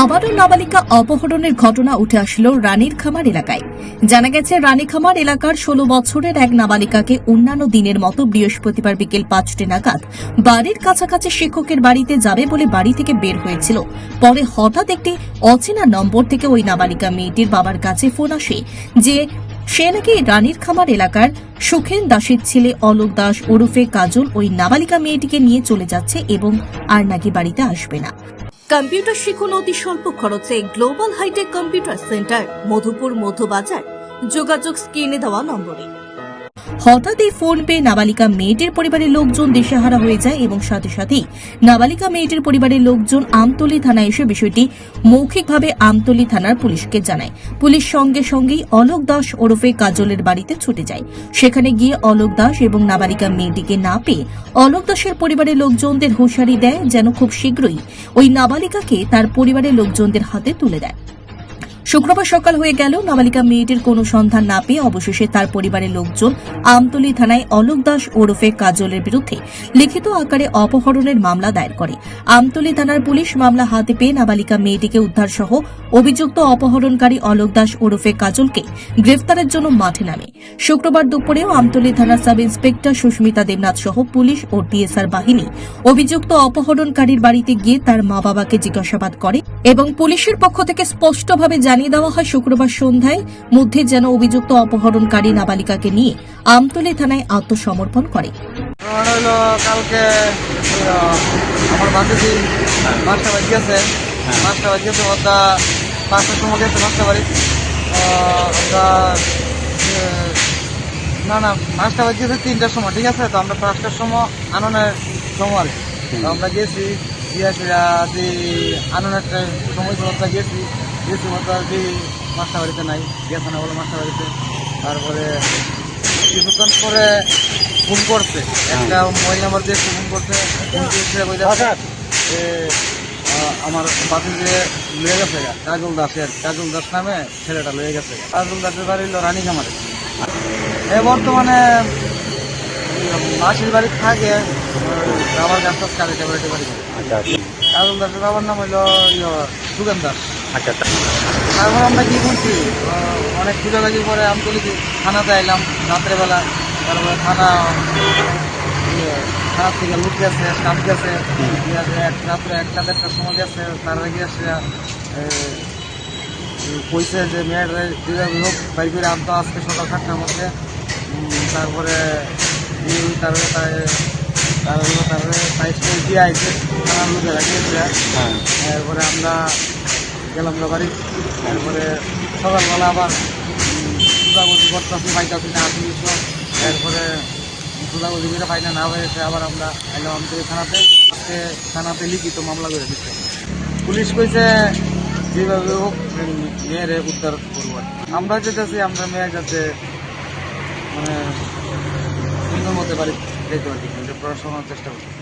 আবারও নাবালিকা অপহরণের ঘটনা উঠে আসলো রানীর খামার এলাকায়। জানা গেছে, রানী খামার এলাকার ষোলো বছরের এক নাবালিকাকে অন্যান্য দিনের মতো বৃহস্পতিবার বিকেল পাঁচটে নাগাদ বাড়ির কাছাকাছি শিক্ষকের বাড়িতে যাবে বলে বাড়ি থেকে বের হয়েছিল। পরে হঠাৎ একটি অচেনা নম্বর থেকে ওই নাবালিকা মেয়েটির বাবার কাছে ফোন আসে যে সে নাকি রানীর খামার এলাকার সুখেন দাসের ছেলে অলোক দাস ওরফে কাজল ওই নাবালিকা মেয়েটিকে নিয়ে চলে যাচ্ছে এবং আর নাকি বাড়িতে আসবে না। কম্পিউটার শিখুন অতি স্বল্প খরচে global hitech computer centre, Madhupur Madhubazar যোগাযোগ স্ক্রিনে দেওয়া নম্বরে। হঠাৎ এই ফোন পেয়ে নাবালিকা মেয়েটির পরিবারের লোকজন দিশেহারা হয়ে যায় এবং সাথে সাথেই নাবালিকা মেয়েটির পরিবারের লোকজন আমতলী থানায় এসে বিষয়টি মৌখিকভাবে আমতলী থানার পুলিশকে জানায়। পুলিশ সঙ্গে সঙ্গেই অলোক দাস ওরফে কাজলের বাড়িতে ছুটে যায়। সেখানে গিয়ে অলোক দাস এবং নাবালিকা মেয়েটিকে না পেয়ে অলোক দাসের পরিবারের লোকজনদের হুঁশিয়ারি দেয় যেন খুব শীঘ্রই ওই নাবালিকাকে তার পরিবারের লোকজনদের হাতে তুলে দেয়। শুক্রবার সকাল হয়ে গেল। নাবালিকা মেয়েটির কোনো সন্ধান না পেয়ে অবশেষে তার পরিবারের লোকজন আমতলী থানায় অলোক দাস ওরফে কাজলের বিরুদ্ধে লিখিত আকারে অপহরণের মামলা দায়ের করে। আমতলী থানার পুলিশ মামলা হাতে পেয়ে নাবালিকা মেয়েটিকে উদ্ধার সহ অভিযুক্ত অপহরণকারী অলোক দাস ওরফে কাজলকে গ্রেফতারের জন্য মাঠে নামে। শুক্রবার দুপুরেও আমতলী থানার সাব ইন্সপেক্টর সুস্মিতা দেবনাথ সহ পুলিশ ও টিএসআর বাহিনী অভিযুক্ত অপহরণকারীর বাড়িতে গিয়ে তার মা বাবাকে জিজ্ঞাসাবাদ করে এবং পুলিশের পক্ষ থেকে স্পষ্টভাবে জানিয়ে দেওয়া হয়, শুক্রবার সন্ধ্যায় মধ্যে যেন অভিযুক্ত অপহরণকারী নাবালিকাকে নিয়ে আমতলী থানায় আত্মসমর্পণ করে। কালকে আমার বান্ধবী আমরা না না মাছটা বাজি তিনটার সময়, ঠিক আছে? তো আমরা পাঁচটার সময় আননের সময় আর আমরা গেছি, গিয়ে আননের সময় গেছি। গেছি মতো যে মাছটা বাড়িতে নাই গেছে না বলে মাছটা বাড়িতে তারপরে কিছুক্ষণ পরে ফোন করছে। একটা মোবাইল নাম্বার দিয়ে ফোন করছে ফোন যে আমার বাতি যে লয়ে গেছে কাজল দাসের কাজল দাস নামে ছেলেটা লয়ে গেছে। কাজল দাসের বাড়ি হলো রানী খামারে। এ বর্তমানে মাসির বাড়ি থাকে আমার গাছ টাছ কাটে বাড়িতে বাড়ি। আচ্ছা আচ্ছা। কাজল দাসের বাবার নাম হইল ইয়ে, সুগেন দাস। আচ্ছা আচ্ছা। তারপর আমরা কি করছি অনেক খুঁজাবাজি করে আমি বলি কি থানাতে এলাম রাত্রেবেলা তারপরে থানা ইয়ে, থানা থেকে লুট গেছে স্টাফ গেছে রাত্রে একটা দেড়টার সময় গেছে তার আগে এ, কইছে যে মেয়ের যেভাবে হোক বাড়ি করে আনতো আজকে সকাল সাতটার মধ্যে তারপরে তারপরে তার- তারপরে তারপরে করে দিয়ে আইছে থানার লোকেরা গিয়েছে হ্যাঁ এরপরে আমরা গেলাম না বাড়ি। এরপরে সকালবেলা আবার খোঁজাখুঁজি করতেছি পাইতেছি না আসি এরপরে খোঁজাখুঁজি করে পাই না হয়েছে আবার আমরা এলাম আমতলী থানাতে। আজকে থানাতে লিখিত মামলা করে দিচ্ছে। পুলিশ কইছে, যেভাবে হোক মেয়েরে উদ্ধার করব। আমরা যেতেছি, আমরা মেয়ে যাতে মানে সুন্দর মতে বাড়ি যেতে পারি, কিন্তু পড়াশোনার চেষ্টা করছি